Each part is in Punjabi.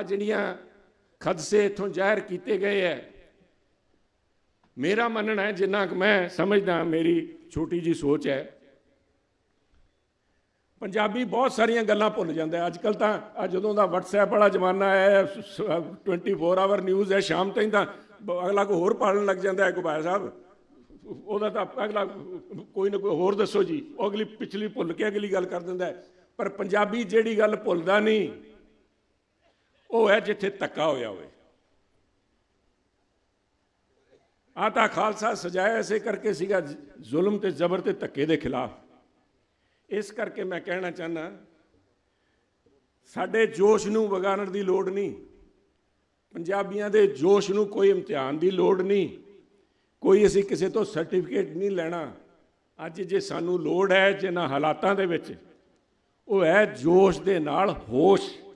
ਆ ਜਿਹੜੀਆਂ ਖਦਸੇ ਇਥੋਂ ਜ਼ਾਹਿਰ ਕੀਤੇ ਗਏ ਹੈ ਮੇਰਾ ਮੰਨਣਾ ਹੈ ਜਿੰਨਾ ਕਿ ਮੈਂ ਸਮਝਦਾ, ਮੇਰੀ ਛੋਟੀ ਜੀ ਸੋਚ ਹੈ ਪੰਜਾਬੀ ਬਹੁਤ ਸਾਰੀਆਂ ਗੱਲਾਂ ਭੁੱਲ ਜਾਂਦਾ ਅੱਜ ਕੱਲ ਤਾਂ ਆ ਜਦੋਂ ਦਾ WhatsApp ਵਾਲਾ ਜ਼ਮਾਨਾ ਹੈ ਸ- 24 ਆਵਰ ਨਿਊਜ਼ ਹੈ ਸ਼ਾਮ ਤਾਈਂ ਤਾਂ ਅਗਲਾ ਕੋ ਹੋਰ ਪਾਲਣ ਲੱਗ ਜਾਂਦਾ ਹੈ ਗੁਬਾਇਆ ਸਾਹਿਬ। ਉਹਦਾ ਤਾਂ ਅਗਲਾ ਕੋਈ ਨਾ ਕੋਈ ਹੋਰ ਦੱਸੋ ਜੀ, ਉਹ ਅਗਲੀ ਪਿਛਲੀ ਭੁੱਲ ਕੇ ਅਗਲੀ ਗੱਲ ਕਰ ਦਿੰਦਾ ਪਰ ਪੰਜਾਬੀ ਜਿਹੜੀ ਗੱਲ ਭੁੱਲਦਾ ਨਹੀਂ ਉਹ ਹੈ ਜਿੱਥੇ ਧੱਕਾ ਹੋਇਆ ਹੋਵੇ। ਆ ਤਾਂ ਖਾਲਸਾ ਸਜਾਇਆ ਐਸੇ ਕਰਕੇ ਸੀਗਾ, ਜ਼ੁਲਮ ਤੇ ਜ਼ਬਰ ਤੇ ਧੱਕੇ ਦੇ ਖਿਲਾਫ। ਇਸ ਕਰਕੇ ਮੈਂ ਕਹਿਣਾ ਚਾਹਨਾ ਸਾਡੇ ਜੋਸ਼ ਨੂੰ ਵਿਗਾੜਨ ਦੀ ਲੋੜ ਨਹੀਂ। ਪੰਜਾਬੀਆਂ ਦੇ ਜੋਸ਼ ਨੂੰ ਕੋਈ ਇਮਤਿਹਾਨ ਦੀ ਲੋੜ ਨਹੀਂ। ਕੋਈ ਅਸੀਂ ਕਿਸੇ ਤੋਂ ਸਰਟੀਫਿਕੇਟ ਨਹੀਂ ਲੈਣਾ। ਅੱਜ ਜੇ ਸਾਨੂੰ ਲੋੜ ਹੈ, ਜਿਨ੍ਹਾਂ ਹਾਲਾਤਾਂ ਦੇ ਵਿੱਚ, ਉਹ ਹੈ ਜੋਸ਼ ਦੇ ਨਾਲ ਹੋਸ਼।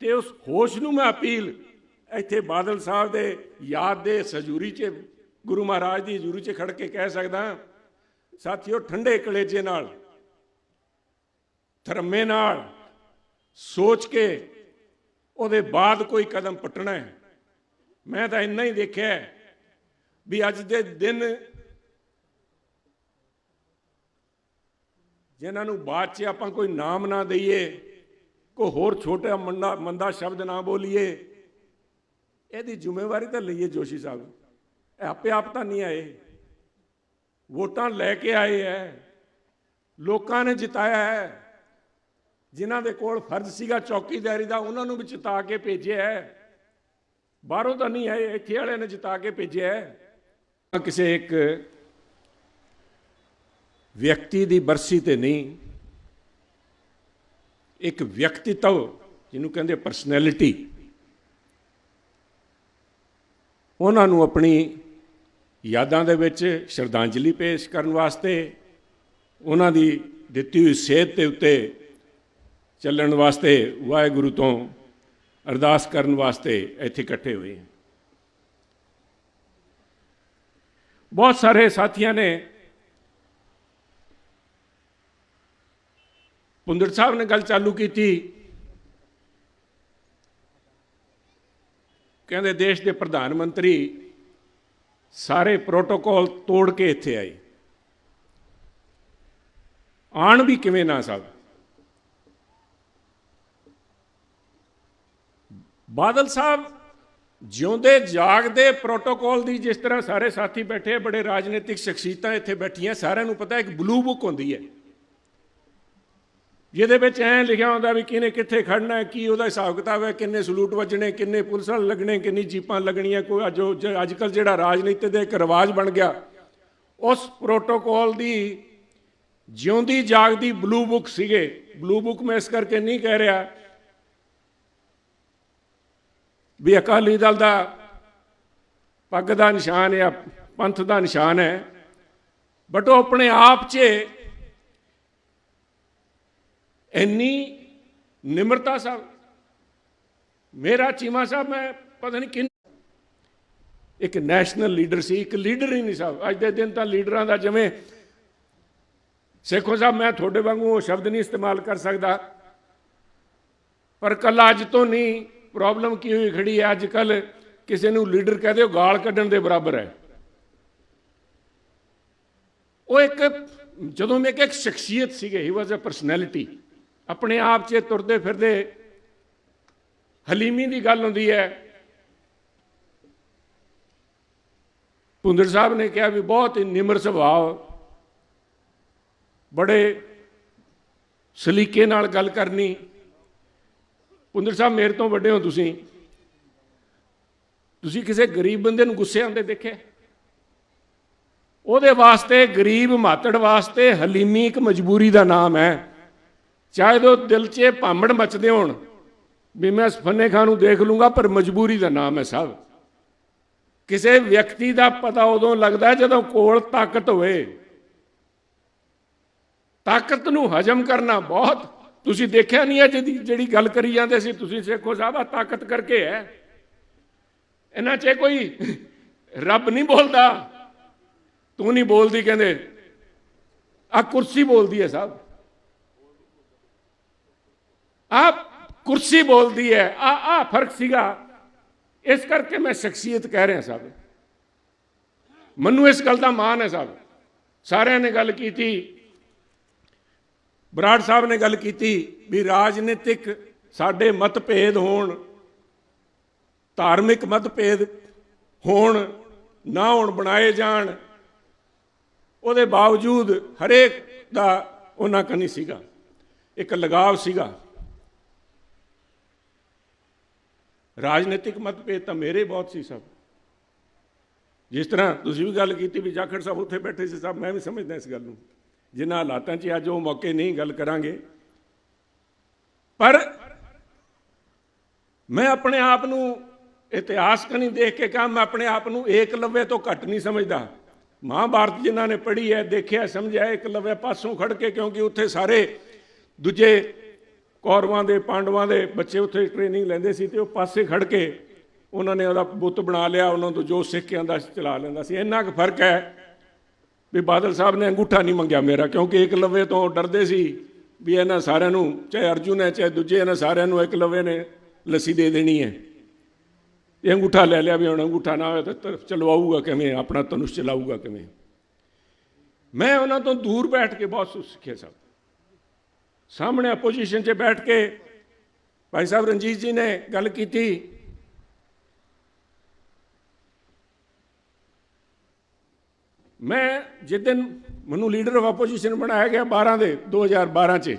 ਤੇ ਉਸ ਹੋਸ਼ ਨੂੰ ਮੈਂ ਅਪੀਲ ਇੱਥੇ ਬਾਦਲ ਸਾਹਿਬ ਦੇ ਯਾਦ ਦੇ ਸਜੂਰੀ 'ਚ, ਗੁਰੂ ਮਹਾਰਾਜ ਦੀ ਹਜ਼ੂਰੀ 'ਚ ਖੜ ਕੇ ਕਹਿ ਸਕਦਾ ਸਾਥੀਓ ਠੰਡੇ ਕਲੇਜੇ ਨਾਲ, ਧਰਮੇ ਨਾਲ ਸੋਚ ਕੇ ਉਹਦੇ ਬਾਅਦ ਕੋਈ ਕਦਮ ਪੁੱਟਣਾ ਹੈ। ਮੈਂ ਤਾਂ ਇੰਨਾ ਹੀ ਦੇਖਿਆ ਵੀ ਅੱਜ ਦੇ ਦਿਨ ਜਿਨ੍ਹਾਂ ਨੂੰ ਬਾਅਦ 'ਚ ਆਪਾਂ ਕੋਈ ਨਾਮ ਨਾ ਦਈਏ ਕੋਈ ਹੋਰ ਛੋਟਾ ਮੰਦਾ ਮੰਦਾ ਸ਼ਬਦ ਨਾ ਬੋਲੀਏ। ਇਹਦੀ ਜ਼ਿੰਮੇਵਾਰੀ ਤਾਂ ਲਈਏ ਜੋਸ਼ੀ ਸਾਹਿਬ। ਇਹ ਆਪੇ ਆਪ ਤਾਂ ਨਹੀਂ ਆਏ। ਵੋਟਾਂ ਲੈ ਕੇ ਆਏ ਐ। ਲੋਕਾਂ ਨੇ ਜਿਤਾਇਆ ਹੈ ਜਿਨ੍ਹਾਂ ਦੇ ਕੋਲ ਫਰਜ਼ ਸੀਗਾ ਚੌਕੀਦਾਰੀ ਦਾ, ਉਹਨਾਂ ਨੂੰ ਵੀ ਜਿਤਾ ਕੇ ਭੇਜਿਆ ਹੈ ਬਾਹਰੋਂ ਤਾਂ ਨਹੀਂ ਆਏ, ਇੱਥੇ ਵਾਲਿਆਂ ਨੇ ਜਿਤਾ ਕੇ ਭੇਜਿਆ ਹੈ ਕਿਸੇ ਇੱਕ ਵਿਅਕਤੀ ਦੀ ਬਰਸੀ ਤੇ ਨਹੀਂ ਇੱਕ ਵਿਅਕਤੀਤਵ ਜਿਹਨੂੰ ਕਹਿੰਦੇ ਪਰਸਨੈਲਿਟੀ ਉਹਨਾਂ ਨੂੰ ਆਪਣੀ ਯਾਦਾਂ ਦੇ ਵਿੱਚ ਸ਼ਰਧਾਂਜਲੀ ਪੇਸ਼ ਕਰਨ ਵਾਸਤੇ, ਉਹਨਾਂ ਦੀ ਦਿੱਤੀ ਹੋਈ ਸੇਧ ਦੇ ਉੱਤੇ ਚੱਲਣ ਵਾਸਤੇ ਵਾਹਿਗੁਰੂ ਤੋਂ ਅਰਦਾਸ ਕਰਨ ਵਾਸਤੇ ਇੱਥੇ ਇਕੱਠੇ ਹੋਏ। ਬਹੁਤ ਸਾਰੇ ਸਾਥੀਆਂ ਨੇ ਪੁੰਦਰ ਸਾਹਿਬ ਨੇ ਗੱਲ ਚਾਲੂ ਕੀਤੀ। ਕਹਿੰਦੇ ਦੇਸ਼ ਦੇ ਪ੍ਰਧਾਨ ਮੰਤਰੀ ਸਾਰੇ ਪ੍ਰੋਟੋਕੋਲ ਤੋੜ ਕੇ ਇੱਥੇ ਆਏ। ਆਣ ਵੀ ਕਿਵੇਂ ਨਾ ਸਾਹਿਬ ਬਾਦਲ ਸਾਹਿਬ ਜਿਉਂਦੇ ਜਾਗਦੇ ਪ੍ਰੋਟੋਕੋਲ ਦੀ ਜਿਸ ਤਰ੍ਹਾਂ ਸਾਰੇ ਸਾਥੀ ਬੈਠੇ ਬੜੇ ਰਾਜਨੀਤਿਕ ਸ਼ਖਸੀਅਤਾਂ ਇੱਥੇ ਬੈਠੀਆਂ, ਸਾਰਿਆਂ ਨੂੰ ਪਤਾ ਇੱਕ ਬਲੂ ਬੁੱਕ ਹੁੰਦੀ ਹੈ। ਜਿਹਦੇ ਵਿੱਚ ਐਂ ਲਿਖਿਆ ਹੁੰਦਾ ਵੀ ਕਿਹਨੇ ਕਿੱਥੇ ਖੜਨਾ ਹੈ, ਕੀ ਉਹਦਾ ਹਿਸਾਬ ਕਿਤਾਬ ਹੈ, ਕਿੰਨੇ ਸਲੂਟ ਵੱਜਣੇ, ਕਿੰਨੇ ਪੁਲਿਸ ਵਾਲੇ ਲੱਗਣੇ, ਕਿੰਨੀ ਜੀਪਾਂ ਲੱਗਣੀਆਂ, ਕੋਈ ਅੱਜ ਅੱਜ ਕੱਲ ਜਿਹੜਾ ਰਾਜਨੀਤੀ ਦਾ ਇੱਕ ਰਿਵਾਜ ਬਣ ਗਿਆ, ਉਸ ਪ੍ਰੋਟੋਕੋਲ ਦੀ ਜਿਉਂਦੀ ਜਾਗਦੀ ਬਲੂ ਬੁੱਕ ਸੀਗੇ। ਬਲੂ ਬੁੱਕ ਮੈਂ ਇਸ ਕਰਕੇ ਨਹੀਂ ਕਹਿ ਰਿਹਾ ਵੀ ਅਕਾਲੀ ਦਲ ਦਾ ਪੱਗ ਦਾ ਨਿਸ਼ਾਨ ਹੈ ਪੰਥ ਦਾ ਨਿਸ਼ਾਨ ਹੈ ਬਟ ਉਹ ਆਪਣੇ ਆਪ 'ਚ ਇੰਨੀ ਨਿਮਰਤਾ ਸਾਹਿਬ, ਮੇਰਾ ਚੀਮਾ ਸਾਹਿਬ, ਮੈਂ ਪਤਾ ਨਹੀਂ ਕਿੰਨ ਇੱਕ ਨੈਸ਼ਨਲ ਲੀਡਰ ਸੀ, ਇੱਕ ਲੀਡਰ ਹੀ ਨਹੀਂ ਸਾਹਿਬ। ਅੱਜ ਦੇ ਦਿਨ ਤਾਂ ਲੀਡਰਾਂ ਦਾ ਜਿਵੇਂ ਸੇਖੋ ਸਾਹਿਬ, ਮੈਂ ਤੁਹਾਡੇ ਵਾਂਗੂ ਉਹ ਸ਼ਬਦ ਨਹੀਂ ਇਸਤੇਮਾਲ ਕਰ ਸਕਦਾ। ਪਰ ਕੱਲ ਅੱਜ ਤੋਂ ਨਹੀਂ ਪ੍ਰੋਬਲਮ ਕੀ ਹੋਈ ਖੜੀ ਹੈ? ਅੱਜ ਕੱਲ ਕਿਸੇ ਨੂੰ ਲੀਡਰ ਕਹਦੇ ਉਹ ਗਾਲ ਕੱਢਣ ਦੇ ਬਰਾਬਰ ਹੈ। ਉਹ ਇੱਕ ਜਦੋਂ ਮੈਂ ਇੱਕ ਸ਼ਖਸੀਅਤ ਸੀਗੇ ਹੀ ਵਾਸ ਅ ਪਰਸਨੈਲਿਟੀ ਆਪਣੇ ਆਪ 'ਚ ਤੁਰਦੇ ਫਿਰਦੇ ਹਲੀਮੀ ਦੀ ਗੱਲ ਹੁੰਦੀ ਹੈ। ਪੁੰਦਰ ਸਾਹਿਬ ਨੇ ਕਿਹਾ ਵੀ ਬਹੁਤ ਹੀ ਨਿਮਰ ਸੁਭਾਅ, ਬੜੇ ਸਲੀਕੇ ਨਾਲ ਗੱਲ ਕਰਨੀ। ਪੁੰਦਰ ਸਾਹਿਬ, ਮੇਰੇ ਤੋਂ ਵੱਡੇ ਹੋ ਤੁਸੀਂ। ਤੁਸੀਂ ਕਿਸੇ ਗਰੀਬ ਬੰਦੇ ਨੂੰ ਗੁੱਸੇ ਆਉਂਦੇ ਦੇਖਿਆ? ਉਹਦੇ ਵਾਸਤੇ, ਗਰੀਬ ਮਾਤੜ ਵਾਸਤੇ ਹਲੀਮੀ ਇੱਕ ਮਜਬੂਰੀ ਦਾ ਨਾਮ ਹੈ। ਚਾਹੇ ਉਹ ਦਿਲ 'ਚ ਭਾਂਬੜ ਮਚਦੇ ਹੋਣ ਵੀ ਮੈਂ ਫੰਨੇ ਖਾਨ ਨੂੰ ਦੇਖ ਲੂੰਗਾ, ਪਰ ਮਜਬੂਰੀ ਦਾ ਨਾਮ ਹੈ ਸਾਹਿਬ ਕਿਸੇ ਵਿਅਕਤੀ ਦਾ ਪਤਾ ਉਦੋਂ ਲੱਗਦਾ ਜਦੋਂ ਕੋਲ ਤਾਕਤ ਹੋਵੇ। ਤਾਕਤ ਨੂੰ ਹਜਮ ਕਰਨਾ ਬਹੁਤ, ਤੁਸੀਂ ਦੇਖਿਆ ਨਹੀਂ ਹੈ ਜਿਹਦੀ, ਜਿਹੜੀ ਗੱਲ ਕਰੀ ਜਾਂਦੇ ਸੀ, ਤੁਸੀਂ ਸੇਖੋ ਸਾਹਿਬ ਆ ਤਾਕਤ ਕਰਕੇ ਹੈ। ਇਹਨਾਂ 'ਚ ਕੋਈ ਰੱਬ ਨਹੀਂ ਬੋਲਦਾ। ਤੂੰ ਨਹੀਂ ਬੋਲਦੀ, ਕਹਿੰਦੇ। ਆ ਕੁਰਸੀ ਬੋਲਦੀ ਹੈ ਸਾਹਿਬ ਆ ਕੁਰਸੀ ਬੋਲਦੀ ਹੈ ਆ ਆ ਫ਼ਰਕ ਸੀਗਾ। ਇਸ ਕਰਕੇ ਮੈਂ ਸ਼ਖਸੀਅਤ ਕਹਿ ਰਿਹਾ ਸਾਹਿਬ। ਮੈਨੂੰ ਇਸ ਗੱਲ ਦਾ ਮਾਣ ਹੈ ਸਾਹਿਬ। ਸਾਰਿਆਂ ਨੇ ਗੱਲ ਕੀਤੀ। ਬਰਾੜ ਸਾਹਿਬ ਨੇ ਗੱਲ ਕੀਤੀ ਵੀ ਰਾਜਨੀਤਿਕ ਸਾਡੇ ਮਤਭੇਦ ਹੋਣ, ਧਾਰਮਿਕ ਮਤਭੇਦ ਹੋਣ, ਨਾ ਹੋਣ ਬਣਾਏ ਜਾਣ, ਉਹਦੇ ਬਾਵਜੂਦ ਹਰੇਕ ਦਾ ਉਹਨਾਂ ਕਨੀ ਸੀਗਾ। ਇੱਕ ਲਗਾਵ ਸੀਗਾ। ਰਾਜਨੀਤਿਕ ਮਤਭੇਦ ਤਾਂ ਮੇਰੇ ਬਹੁਤ ਸੀ ਸਭ। ਜਿਸ ਤਰ੍ਹਾਂ ਤੁਸੀਂ ਵੀ ਗੱਲ ਕੀਤੀ ਵੀ ਜਾਖੜ ਸਾਹਿਬ ਉੱਥੇ ਬੈਠੇ ਸੀ, ਸਭ ਮੈਂ ਵੀ ਸਮਝਦਾ ਇਸ ਗੱਲ ਨੂੰ। ਜਿਨ੍ਹਾਂ ਹਾਲਾਤਾਂ 'ਚ ਅੱਜ ਉਹ ਮੌਕੇ ਨਹੀਂ ਗੱਲ ਕਰਾਂਗੇ। ਪਰ ਮੈਂ ਆਪਣੇ ਆਪ ਨੂੰ ਇਤਿਹਾਸ ਕਨੀ ਦੇਖ ਕੇ ਕਹਾਂ, ਮੈਂ ਆਪਣੇ ਆਪ ਨੂੰ ਏਕਲਵਯ ਤੋਂ ਘੱਟ ਨਹੀਂ ਸਮਝਦਾ। ਮਹਾਭਾਰਤ ਜਿਨ੍ਹਾਂ ਨੇ ਪੜ੍ਹੀ ਹੈ, ਦੇਖਿਆ, ਸਮਝਿਆ ਏਕਲਵਯ ਪਾਸੋਂ ਖੜ ਕੇ ਕਿਉਂਕਿ ਉੱਥੇ ਸਾਰੇ ਦੂਜੇ ਕੌਰਵਾਂ ਦੇ, ਪਾਂਡਵਾਂ ਦੇ ਬੱਚੇ ਉੱਥੇ ਟ੍ਰੇਨਿੰਗ ਲੈਂਦੇ ਸੀ ਤੇ ਉਹ ਪਾਸੇ ਖੜ ਕੇ ਉਹਨਾਂ ਨੇ ਉਹਦਾ ਬੁੱਤ ਬਣਾ ਲਿਆ, ਉਹਨਾਂ ਤੋਂ ਜੋ ਸਿੱਖ ਕੇ ਆਂਦਾ ਚਲਾ ਲੈਂਦਾ ਸੀ। ਇੰਨਾ ਕੁ ਫ਼ਰਕ ਹੈ ਵੀ ਬਾਦਲ ਸਾਹਿਬ ਨੇ ਅੰਗੂਠਾ ਨਹੀਂ ਮੰਗਿਆ ਮੇਰਾ, ਕਿਉਂਕਿ ਇੱਕ ਏਕਲਵਯ ਤੋਂ ਡਰਦੇ ਸੀ ਵੀ ਇਹਨਾਂ ਸਾਰਿਆਂ ਨੂੰ, ਚਾਹੇ ਅਰਜੁਨ ਹੈ, ਚਾਹੇ ਦੂਜੇ, ਇਹਨਾਂ ਸਾਰਿਆਂ ਨੂੰ ਇੱਕ ਏਕਲਵਯ ਨੇ ਲੱਸੀ ਦੇ ਦੇਣੀ ਹੈ। ਇਹ ਅੰਗੂਠਾ ਲੈ ਲਿਆ ਵੀ ਹੁਣ ਅੰਗੂਠਾ ਨਾ ਹੋਇਆ ਤਾਂ ਚਲਵਾਊਗਾ ਕਿਵੇਂ, ਆਪਣਾ ਧਨੁਸ਼ ਚਲਾਊਗਾ ਕਿਵੇਂ। ਮੈਂ ਉਹਨਾਂ ਤੋਂ ਦੂਰ ਬੈਠ ਕੇ ਬਹੁਤ ਕੁਛ ਸਿੱਖਿਆ ਸਭ ਸਾਹਮਣੇ ਆਪੋਜੀਸ਼ਨ 'ਚ ਬੈਠ ਕੇ ਭਾਈ ਸਾਹਿਬ ਰਣਜੀਤ ਜੀ ਨੇ ਗੱਲ ਕੀਤੀ। ਮੈਂ ਜਿਸ ਦਿਨ ਮੈਨੂੰ ਲੀਡਰ ਆਫ ਆਪੋਜੀਸ਼ਨ ਬਣਾਇਆ ਗਿਆ 12 ਦੇ 2012 ਚ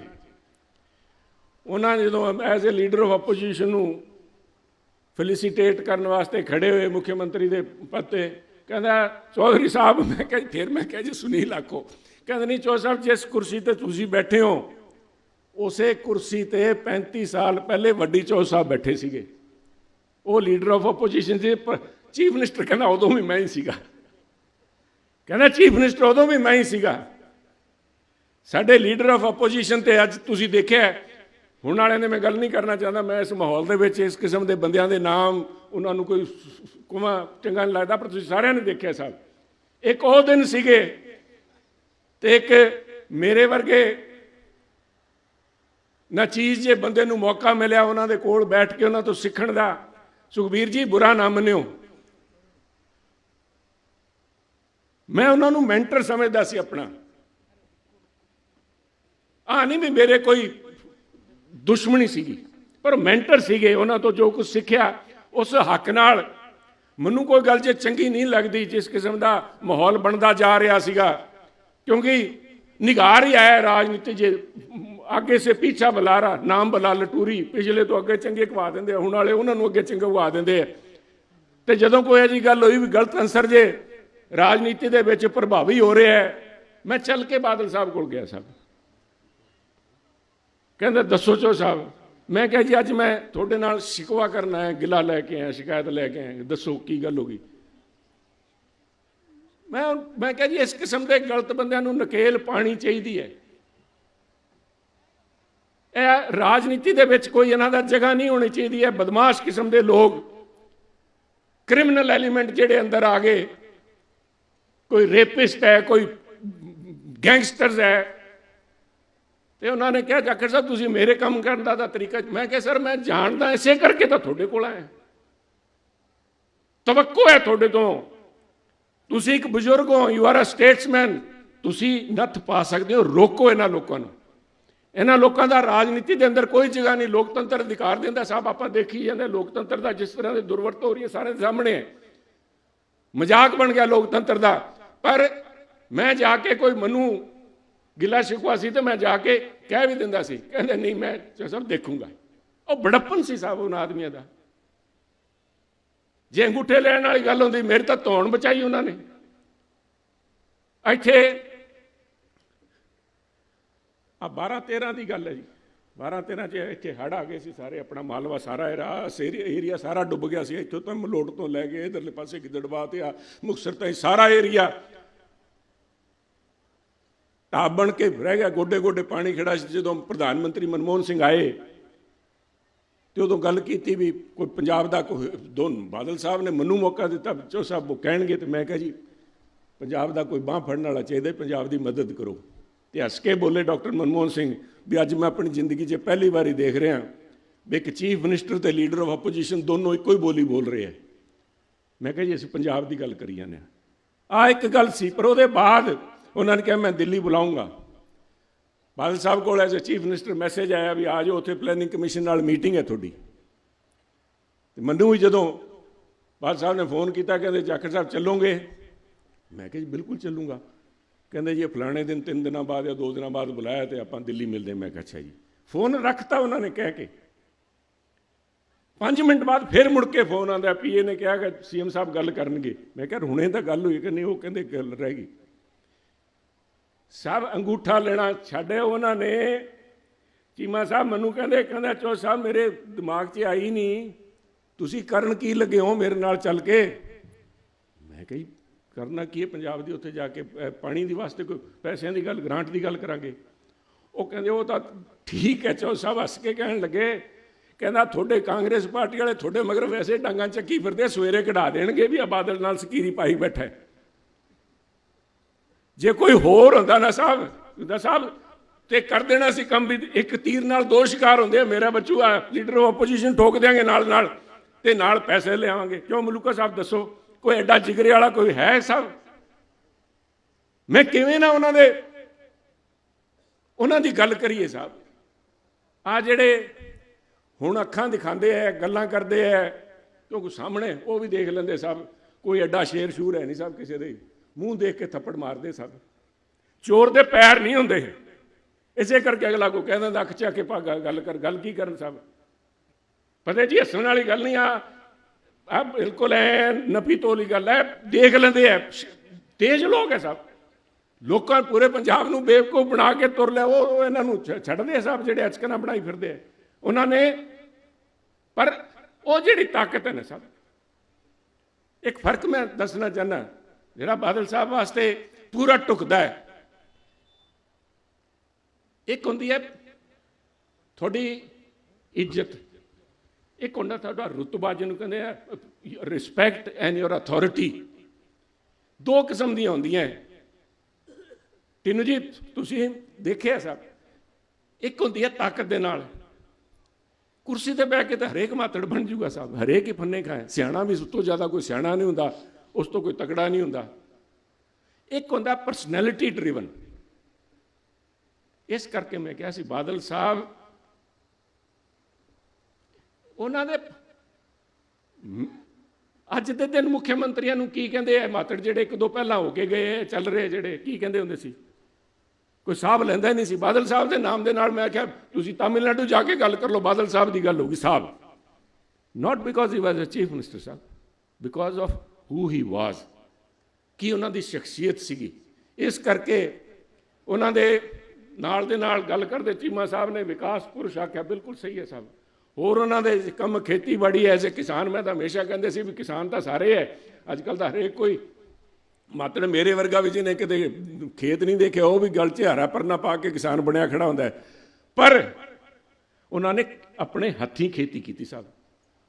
ਉਹਨਾਂ ਜਦੋਂ as a leader of opposition ਨੂੰ ਫੈਲਿਸਿਟੇਟ ਕਰਨ ਵਾਸਤੇ ਖੜੇ ਹੋਏ ਮੁੱਖ ਮੰਤਰੀ ਦੇ ਪਦ ਤੇ ਕਹਿੰਦਾ ਚੌਧਰੀ ਸਾਹਿਬ ਮੈਂ ਕਿਹਾ ਜੀ, ਫਿਰ ਮੈਂ ਕਿਹਾ ਜੀ ਸੁਨੀਲ ਆਖੋ। ਕਹਿੰਦੇ ਨਹੀਂ ਚੌਧਰੀ ਸਾਹਿਬ ਜਿਸ ਕੁਰਸੀ ਤੇ ਤੁਸੀਂ ਬੈਠੇ ਹੋ ਉਸੇ ਕੁਰਸੀ ਤੇ 35 ਸਾਲ ਪਹਿਲੇ ਵੱਡੀ ਚੌਧਰੀ ਸਾਹਿਬ ਬੈਠੇ ਸੀਗੇ। ਉਹ ਲੀਡਰ ਆਫ ਆਪੋਜੀਸ਼ਨ ਸੀ ਚੀਫ ਮਿਨਿਸਟਰ ਕਹਿੰਦਾ ਉਦੋਂ ਵੀ ਮੈਂ ਹੀ ਸੀਗਾ। ਕਹਿੰਦਾ ਚੀਫ ਮਿਨਿਸਟਰ ਉਦੋਂ ਵੀ ਮੈਂ ਹੀ ਸੀਗਾ। ਸਾਡੇ ਲੀਡਰ ਆਫ ਆਪੋਜੀਸ਼ਨ ਤੇ ਅੱਜ ਤੁਸੀਂ ਦੇਖਿਆ, ਹੁਣ ਵਾਲਿਆਂ ਨੇ ਮੈਂ ਗੱਲ ਨਹੀਂ ਕਰਨਾ ਚਾਹੁੰਦਾ, ਮੈਂ ਇਸ ਮਾਹੌਲ ਦੇ ਵਿੱਚ, ਇਸ ਕਿਸਮ ਦੇ ਬੰਦਿਆਂ ਦੇ ਨਾਮ, ਉਹਨਾਂ ਨੂੰ ਕੋਈ ਕੁਮਾ ਚੰਗਾ ਨਹੀਂ ਲੱਗਦਾ, ਪਰ ਤੁਸੀਂ ਸਾਰਿਆਂ ਨੇ ਦੇਖਿਆ ਸਾਹਿਬ ਇੱਕ ਉਹ ਦਿਨ ਸੀਗੇ ਤੇ ਇੱਕ ਮੇਰੇ ਵਰਗੇ ਨਾ ਚੀਜ਼ ਜੇ ਬੰਦੇ ਨੂੰ ਮੌਕਾ ਮਿਲਿਆ ਉਹਨਾਂ ਦੇ ਕੋਲ ਬੈਠ ਕੇ ਉਹਨਾਂ ਤੋਂ ਸਿੱਖਣ ਦਾ। ਸੁਖਬੀਰ ਜੀ, ਬੁਰਾ ਨਾ ਮੰਨਿਓ। ਮੈਂ ਉਹਨਾਂ ਨੂੰ ਮੈਂਟਰ ਸਮਝਦਾ ਸੀ ਆਪਣਾ। ਆ ਨਹੀਂ ਵੀ ਮੇਰੇ ਕੋਈ ਦੁਸ਼ਮਣੀ ਸੀਗੀ, ਪਰ ਮੈਂਟਰ ਸੀਗੇ, ਉਹਨਾਂ ਤੋਂ ਜੋ ਕੁਝ ਸਿੱਖਿਆ, ਉਸ ਹੱਕ ਨਾਲ। ਮੈਨੂੰ ਕੋਈ ਗੱਲ ਜੇ ਚੰਗੀ ਨਹੀਂ ਲੱਗਦੀ, ਜਿਸ ਕਿਸਮ ਦਾ ਮਾਹੌਲ ਬਣਦਾ ਜਾ ਰਿਹਾ ਸੀਗਾ, ਕਿਉਂਕਿ ਨਿਗਾਰ ਹੀ ਆਇਆ ਰਾਜਨੀਤੀ ਜੇ ਅੱਗੇ ਸੇ ਪੀਛਾ ਬੁਲਾਰਾ ਨਾਮ ਬਲਾ ਲਟੂਰੀ ਪਿਛਲੇ ਤੋਂ ਅੱਗੇ ਚੰਗੇ ਕਵਾ ਦਿੰਦੇ ਆ, ਹੁਣ ਵਾਲੇ ਉਹਨਾਂ ਨੂੰ ਅੱਗੇ ਚੰਗੇ ਕਵਾ ਦਿੰਦੇ ਆ। ਤੇ ਜਦੋਂ ਕੋਈ ਅਜੀ ਗੱਲ ਹੋਈ ਵੀ ਗਲਤ ਅਨਸਰ ਜੇ ਰਾਜਨੀਤੀ ਦੇ ਵਿੱਚ ਪ੍ਰਭਾਵੀ ਹੋ ਰਿਹਾ ਹੈ ਮੈਂ ਚੱਲ ਕੇ ਬਾਦਲ ਸਾਹਿਬ ਕੋਲ ਗਿਆ ਸਾਹਿਬ ਕਹਿੰਦਾ ਦੱਸੋ ਚੋ ਸਾਹਿਬ। ਮੈਂ ਕਿਹਾ ਜੀ ਅੱਜ ਮੈਂ ਤੁਹਾਡੇ ਨਾਲ ਸ਼ਿਕਵਾ ਕਰਨ ਆਇਆ ਗਿਲਾ ਲੈ ਕੇ ਆਇਆ ਸ਼ਿਕਾਇਤ ਲੈ ਕੇ ਆਇਆ। ਦੱਸੋ ਕੀ ਗੱਲ ਹੋ ਗਈ? ਮੈਂ ਮੈਂ ਕਿਹਾ ਜੀ ਇਸ ਕਿਸਮ ਦੇ ਗਲਤ ਬੰਦਿਆਂ ਨੂੰ ਨਕੇਲ ਪਾਣੀ ਚਾਹੀਦੀ ਹੈ। ਇਹ ਰਾਜਨੀਤੀ ਦੇ ਵਿੱਚ ਕੋਈ ਇਹਨਾਂ ਦਾ ਜਗ੍ਹਾ ਨਹੀਂ ਹੋਣੀ ਚਾਹੀਦੀ ਹੈ ਬਦਮਾਸ਼ ਕਿਸਮ ਦੇ ਲੋਕ ਕ੍ਰਿਮੀਨਲ ਐਲੀਮੈਂਟ ਜਿਹੜੇ ਅੰਦਰ ਆ ਗਏ। ਕੋਈ ਰੇਪਿਸਟ ਹੈ, ਕੋਈ ਗੈਂਗਸਟਰਸ ਹੈ। ਤੇ ਉਹਨਾਂ ਨੇ ਕਿਹਾ, ਜਾਖੜ ਸਾਹਿਬ, ਤੁਸੀਂ ਮੇਰੇ ਕੰਮ ਕਰਨ ਦਾ ਤਾਂ ਤਰੀਕਾ ਮੈਂ ਕਿਹਾ, ਸਰ, ਮੈਂ ਜਾਣਦਾ, ਇਸੇ ਕਰਕੇ ਤਾਂ ਤੁਹਾਡੇ ਕੋਲ ਆਇਆ। ਤਵੱਕੋ ਹੈ ਤੁਹਾਡੇ ਤੋਂ। ਤੁਸੀਂ ਇੱਕ ਬਜ਼ੁਰਗ ਹੋ ਯੂ ਆਰ ਅ ਸਟੇਟਸਮੈਨ ਤੁਸੀਂ ਨੱਥ ਪਾ ਸਕਦੇ ਹੋ, ਰੋਕੋ ਇਹਨਾਂ ਲੋਕਾਂ ਨੂੰ। ਇਹਨਾਂ ਲੋਕਾਂ ਦਾ ਰਾਜਨੀਤੀ ਦੇ ਅੰਦਰ ਕੋਈ ਜਗ੍ਹਾ ਨਹੀਂ, ਲੋਕਤੰਤਰ ਅਧਿਕਾਰ ਦਿੰਦਾ ਸਾਹਿਬ ਆਪਾਂ ਦੇਖੀ ਜਾਂਦੇ, ਲੋਕਤੰਤਰ ਦਾ ਜਿਸ ਤਰ੍ਹਾਂ ਦੇ ਦੁਰਵਰਤੋਂ ਹੋ ਰਹੀ ਹੈ, ਸਾਰੇ ਦੇ ਸਾਹਮਣੇ ਹੈ। ਮਜ਼ਾਕ ਬਣ ਗਿਆ ਲੋਕਤੰਤਰ ਦਾ। ਪਰ ਮੈਂ ਜਾ ਕੇ ਕੋਈ ਮਨੂੰ ਗਿਲਾ ਸ਼ਿਕਵਾ ਸੀ ਤੇ ਮੈਂ ਜਾ ਕੇ ਕਹਿ ਵੀ ਦਿੰਦਾ ਸੀ, ਕਹਿੰਦੇ ਨਹੀਂ, ਮੈਂ ਸਭ ਦੇਖੂੰਗਾ। ਉਹ ਬੜਪਨ ਸੀ ਸਾਹਿਬ ਉਹਨਾਂ ਆਦਮੀਆਂ ਦਾ। ਜੇ ਅੰਗੂਠੇ ਲੈਣ ਵਾਲੀ ਗੱਲ ਹੁੰਦੀ, ਮੇਰੇ ਤਾਂ ਧੌਣ ਬਚਾਈ ਉਹਨਾਂ ਨੇ। ਇੱਥੇ ਆ 12 13 ਦੀ ਗੱਲ ਹੈ ਜੀ। 12 13 ਚ ਇੱਥੇ ਹੜ ਆ ਗਏ ਸੀ, ਸਾਰੇ ਆਪਣਾ ਮਾਲਵਾ ਸਾਰਾ ਏਰੀਆ ਸਾਰਾ ਡੁੱਬ ਗਿਆ ਸੀ। ਇੱਥੋਂ ਤਾਂ ਮਲੋਟ ਤੋਂ ਲੈ ਕੇ ਇਧਰਲੇ ਪਾਸੇ ਗਿੱਦੜਵਾ ਤੇ ਆ ਮੁਕਸਰ ਤਾਈਂ ਸਾਰਾ ਏਰੀਆ ਟਾਪ ਬਣ ਕੇ ਰਹਿ ਗਿਆ ਗੋਡੇ ਗੋਡੇ ਪਾਣੀ ਖੜਾ ਸੀ। ਜਦੋਂ ਪ੍ਰਧਾਨ ਮੰਤਰੀ ਮਨਮੋਹਨ ਸਿੰਘ ਆਏ ਤੇ ਉਦੋਂ ਗੱਲ ਕੀਤੀ ਵੀ ਕੋਈ ਪੰਜਾਬ ਦਾ ਕੋਈ ਦੋਨ ਬਾਦਲ ਸਾਹਿਬ ਨੇ ਮੈਨੂੰ ਮੌਕਾ ਦਿੱਤਾ ਚੋ ਸਾਹਿਬ ਉਹ ਕਹਿਣਗੇ ਤੇ ਮੈਂ ਕਿਹਾ ਜੀ, ਪੰਜਾਬ ਦਾ ਕੋਈ ਬਾਹ ਫੜਨ ਵਾਲਾ ਚਾਹੀਦਾ, ਪੰਜਾਬ ਦੀ ਮਦਦ ਕਰੋ। ਤੇ ਹੱਸ ਕੇ ਬੋਲੇ ਡਾਕਟਰ ਮਨਮੋਹਨ ਸਿੰਘ ਵੀ ਅੱਜ ਮੈਂ ਆਪਣੀ ਜ਼ਿੰਦਗੀ 'ਚ ਪਹਿਲੀ ਵਾਰੀ ਦੇਖ ਰਿਹਾ ਵੀ ਇੱਕ ਚੀਫ ਮਿਨਿਸਟਰ ਤੇ ਲੀਡਰ ਆਫ ਆਪੋਜੀਸ਼ਨ ਦੋਨੋਂ ਇੱਕੋ ਹੀ ਬੋਲੀ ਬੋਲ ਰਹੇ ਆ ਮੈਂ ਕਿਹਾ ਜੀ, ਅਸੀਂ ਪੰਜਾਬ ਦੀ ਗੱਲ ਕਰੀ ਜਾਂਦੇ ਆ ਆ ਇੱਕ ਗੱਲ ਸੀ, ਪਰ ਉਹਦੇ ਬਾਅਦ ਉਹਨਾਂ ਨੇ ਕਿਹਾ, ਮੈਂ ਦਿੱਲੀ ਬੁਲਾਉਂਗਾ ਬਾਦਲ ਸਾਹਿਬ ਕੋਲ as a chief minister message ਆਇਆ ਵੀ ਆ ਜਾਓ, ਉੱਥੇ ਪਲੈਨਿੰਗ ਕਮਿਸ਼ਨ ਨਾਲ ਮੀਟਿੰਗ ਹੈ ਤੁਹਾਡੀ। ਤੇ ਮੈਨੂੰ ਵੀ ਜਦੋਂ ਬਾਦਲ ਸਾਹਿਬ ਨੇ ਫੋਨ ਕੀਤਾ, ਕਹਿੰਦੇ ਜਾਖੜ ਸਾਹਿਬ, ਚੱਲੋਗੇ? ਮੈਂ ਕਿਹਾ ਜੀ, ਬਿਲਕੁਲ ਚੱਲੂਗਾ। ਕਹਿੰਦੇ ਜੀ ਫਲਾਣੇ ਦਿਨ ਤਿੰਨ ਦਿਨਾਂ ਬਾਅਦ ਜਾਂ ਦੋ ਦਿਨਾਂ ਬਾਅਦ ਬੁਲਾਇਆ ਤੇ ਆਪਾਂ ਦਿੱਲੀ ਮਿਲਦੇ, ਮੈਂ ਕਿਹਾ ਅੱਛਾ ਜੀ। ਫੋਨ ਰੱਖਤਾ ਉਹਨਾਂ ਨੇ ਕਹਿ ਕੇ। 5 ਮਿੰਟ ਬਾਅਦ ਫਿਰ ਮੁੜ ਕੇ ਫੋਨ ਆਉਂਦਾ ਪੀਏ ਨੇ ਕਿਹਾ ਕਿ ਸੀਐਮ ਸਾਹਿਬ ਗੱਲ ਕਰਨਗੇ। ਮੈਂ ਕਿਹਾ, ਹੁਣੇ ਤਾਂ ਗੱਲ ਹੋਈ ਕਿ ਨਹੀਂ, ਉਹ ਕਹਿੰਦੇ ਗੱਲ ਰਹਿ ਗਈ। ਸਭ ਅੰਗੂਠਾ ਲੈਣਾ ਛੱਡਿਆ ਉਹਨਾਂ ਨੇ। ਚੀਮਾ ਸਾਹਿਬ ਮੈਨੂੰ ਕਹਿੰਦੇ, ਕਹਿੰਦਾ ਚੋ ਸਾਹਿਬ, ਮੇਰੇ ਦਿਮਾਗ 'ਚ ਆਈ ਨਹੀਂ। ਤੁਸੀਂ ਕਰਨ ਕੀ ਲੱਗੇ ਹੋ ਮੇਰੇ ਨਾਲ ਚੱਲ ਕੇ? ਮੈਂ ਕਹੀ ਕਰਨਾ ਕੀ ਹੈ? ਪੰਜਾਬ ਦੀ ਉੱਥੇ ਜਾ ਕੇ ਪਾਣੀ ਦੀ ਵਾਸਤੇ ਕੋਈ ਪੈਸਿਆਂ ਦੀ ਗੱਲ ਗ੍ਰਾਂਟ ਦੀ ਗੱਲ ਕਰਾਂਗੇ। ਉਹ ਕਹਿੰਦੇ, ਉਹ ਤਾਂ ਠੀਕ ਹੈ, ਚੋ ਸਾਹਿਬ ਹੱਸ ਕੇ ਕਹਿਣ ਲੱਗੇ। ਕਹਿੰਦਾ, ਤੁਹਾਡੇ ਕਾਂਗਰਸ ਪਾਰਟੀ ਵਾਲੇ ਤੁਹਾਡੇ ਮਗਰ ਵੈਸੇ ਡਾਂਗਾਂ ਚੱਕੀ ਫਿਰਦੇ, ਸਵੇਰੇ ਕਢਾ ਦੇਣਗੇ ਵੀ ਆ ਬਾਦਲ ਨਾਲ ਸਕੀਰੀ ਪਾਈ ਬੈਠਾ ਜੇ ਕੋਈ ਹੋਰ ਹੁੰਦਾ ਨਾ ਸਾਹਿਬ ਦਾ ਸਾਹਿਬ, ਤੇ ਕਰ ਦੇਣਾ ਸੀ ਕੰਮ ਵੀ, ਇੱਕ ਤੀਰ ਨਾਲ ਦੋ ਸ਼ਿਕਾਰ ਹੁੰਦੇ ਆ, ਮੇਰਾ ਬੱਚੂ ਆ, ਲੀਡਰ ਆਪੋਜੀਸ਼ਨ ਠੋਕ ਦਿਆਂਗੇ ਨਾਲ ਨਾਲ ਤੇ ਨਾਲ ਪੈਸੇ ਲਿਆਵਾਂਗੇ। ਕਿਉਂ ਮਲੂਕਾ ਸਾਹਿਬ, ਦੱਸੋ? ਕੋਈ ਐਡਾ ਜਿਗਰੇ ਵਾਲਾ ਕੋਈ ਹੈ ਸਭ। ਮੈਂ ਕਿਵੇਂ ਨਾ ਉਹਨਾਂ ਦੇ ਉਹਨਾਂ ਦੀ ਗੱਲ ਕਰੀਏ ਸਾਹਿਬ ਆ ਜਿਹੜੇ ਹੁਣ ਅੱਖਾਂ ਦਿਖਾਉਂਦੇ ਐ ਗੱਲਾਂ ਕਰਦੇ ਐ ਕਿਉਂਕਿ ਸਾਹਮਣੇ ਉਹ ਵੀ ਦੇਖ ਲੈਂਦੇ ਸਾਹਿਬ ਕੋਈ ਐਡਾ ਸ਼ੇਰ ਸ਼ੂਰ ਹੈ ਨਹੀਂ ਸਭ ਕਿਸੇ ਦੇ। ਮੂੰਹ ਦੇਖ ਕੇ ਥੱਪੜ ਮਾਰਦੇ ਸਭ। ਚੋਰ ਦੇ ਪੈਰ ਨਹੀਂ ਹੁੰਦੇ। ਇਸੇ ਕਰਕੇ ਅਗਲਾ ਕੋ ਕਹਿੰਦਾ ਹੁੰਦਾ, ਅੱਖ ਚਾ ਕੇ ਭਾਗਾ ਗੱਲ ਕਰ ਗੱਲ ਕੀ ਕਰਨ ਸਾਹਿਬ ਪਤਾ ਜੀ ਹੱਸਣ ਵਾਲੀ ਗੱਲ ਨਹੀਂ ਆ। ਆ ਬਿਲਕੁਲ ਐ ਨਫ਼ੀ ਤੋਲੀ ਗੱਲ ਹੈ ਦੇਖ ਲੈਂਦੇ ਐ। ਤੇਜ ਲੋਕ ਐ ਸਭ। ਲੋਕਾਂ ਪੂਰੇ ਪੰਜਾਬ ਨੂੰ ਬੇਵਕੂਫ ਬਣਾ ਕੇ ਤੁਰ ਲਿਆ, ਉਹ ਇਹਨਾਂ ਨੂੰ ਛੱਡਦੇ ਆ ਸਭ ਜਿਹੜੇ ਅਚਕਨਾ ਬਣਾਈ ਫਿਰਦੇ ਆ ਉਹਨਾਂ ਨੇ ਪਰ ਉਹ ਜਿਹੜੀ ਤਾਕਤ ਹੈ ਨਾ ਸਭ। ਇੱਕ ਫ਼ਰਕ ਮੈਂ ਦੱਸਣਾ ਚਾਹਨਾ ਜਿਹੜਾ ਬਾਦਲ ਸਾਹਿਬ ਵਾਸਤੇ ਪੂਰਾ ਟੁਕਦਾ ਹੈ ਇੱਕ ਹੁੰਦੀ ਹੈ ਤੁਹਾਡੀ ਇੱਜ਼ਤ। ਇੱਕ ਹੁੰਦਾ ਤੁਹਾਡਾ ਰੁਤਬਾ ਜਿਹਨੂੰ ਕਹਿੰਦੇ ਆ ਰਿਸਪੈਕਟ ਐਂਡ ਯੋਰ ਅਥਾਰਟੀ ਦੋ ਕਿਸਮ ਦੀਆਂ ਹੁੰਦੀਆਂ ਹੈ ਤਿੰਨ ਜੀ, ਤੁਸੀਂ ਦੇਖਿਆ ਸਭ ਇੱਕ ਹੁੰਦੀ ਹੈ ਤਾਕਤ ਦੇ ਨਾਲ। ਕੁਰਸੀ ਤੇ ਬਹਿ ਕੇ ਤਾਂ ਹਰੇਕ ਮਾਤੜ ਬਣ ਜੂਗਾ ਸਾਹਿਬ। ਹਰੇਕ ਹੀ ਫੰਨੇ ਖਾਏ। ਸਿਆਣਾ ਵੀ ਉਸ ਤੋਂ ਜ਼ਿਆਦਾ ਕੋਈ ਸਿਆਣਾ ਨਹੀਂ ਹੁੰਦਾ, ਉਸ ਤੋਂ ਕੋਈ ਤਕੜਾ ਨਹੀਂ ਹੁੰਦਾ। ਇੱਕ ਹੁੰਦਾ ਪਰਸਨੈਲਿਟੀ ਡਰਿਵਨ ਇਸ ਕਰਕੇ ਮੈਂ ਕਿਹਾ ਸੀ, ਬਾਦਲ ਸਾਹਿਬ ਉਹਨਾਂ ਦੇ ਅੱਜ ਦੇ ਦਿਨ ਮੁੱਖ ਮੰਤਰੀਆਂ ਨੂੰ ਕੀ ਕਹਿੰਦੇ ਆ? ਮਾਤੜ ਜਿਹੜੇ ਇੱਕ ਦੋ ਪਹਿਲਾਂ ਹੋ ਕੇ ਗਏ ਚੱਲ ਰਹੇ ਜਿਹੜੇ, ਕੀ ਕਹਿੰਦੇ ਹੁੰਦੇ ਸੀ? ਕੋਈ ਸਾਹਿਬ ਲੈਂਦਾ ਹੀ ਨਹੀਂ ਸੀ। ਬਾਦਲ ਸਾਹਿਬ ਦੇ ਨਾਮ ਦੇ ਨਾਲ ਮੈਂ ਕਿਹਾ ਤੁਸੀਂ ਤਾਮਿਲਨਾਡੂ ਜਾ ਕੇ ਗੱਲ ਕਰ ਲਓ, ਬਾਦਲ ਸਾਹਿਬ ਦੀ ਗੱਲ ਹੋਗੀ ਸਾਹਿਬ not because he was a chief minister Sahib because of who he was ਕੀ ਉਹਨਾਂ ਦੀ ਸ਼ਖਸੀਅਤ ਸੀਗੀ। ਇਸ ਕਰਕੇ ਉਹਨਾਂ ਦੇ ਨਾਲ ਦੇ ਨਾਲ ਗੱਲ ਕਰਦੇ ਚੀਮਾ ਸਾਹਿਬ ਨੇ ਵਿਕਾਸ ਪੁਰਸ਼ ਆਖਿਆ, ਬਿਲਕੁਲ ਸਹੀ ਹੈ ਸਾਹਿਬ ਹੋਰ ਉਹਨਾਂ ਦੇ ਕੰਮ ਖੇਤੀਬਾੜੀ ਐ ਐਜ਼ ਕਿਸਾਨ, ਮੈਂ ਤਾਂ ਹਮੇਸ਼ਾ ਕਹਿੰਦੇ ਸੀ ਵੀ ਕਿਸਾਨ ਤਾਂ ਸਾਰੇ ਐ ਅੱਜ ਕੱਲ ਤਾਂ ਹਰੇਕ ਕੋਈ ਮਾਤਰ ਮੇਰੇ ਵਰਗਾ ਵੀ ਜਿਹਨੇ ਕਿਤੇ ਖੇਤ ਨਹੀਂ ਦੇਖਿਆ, ਉਹ ਵੀ ਗਲ 'ਚ ਹਾਰਾ ਪਰਨਾ ਪਾ ਕੇ ਕਿਸਾਨ ਬਣਿਆ ਖੜਾ ਹੁੰਦਾ ਪਰ ਉਹਨਾਂ ਨੇ ਆਪਣੇ ਹੱਥੀਂ ਖੇਤੀ ਕੀਤੀ ਸਾਹਿਬ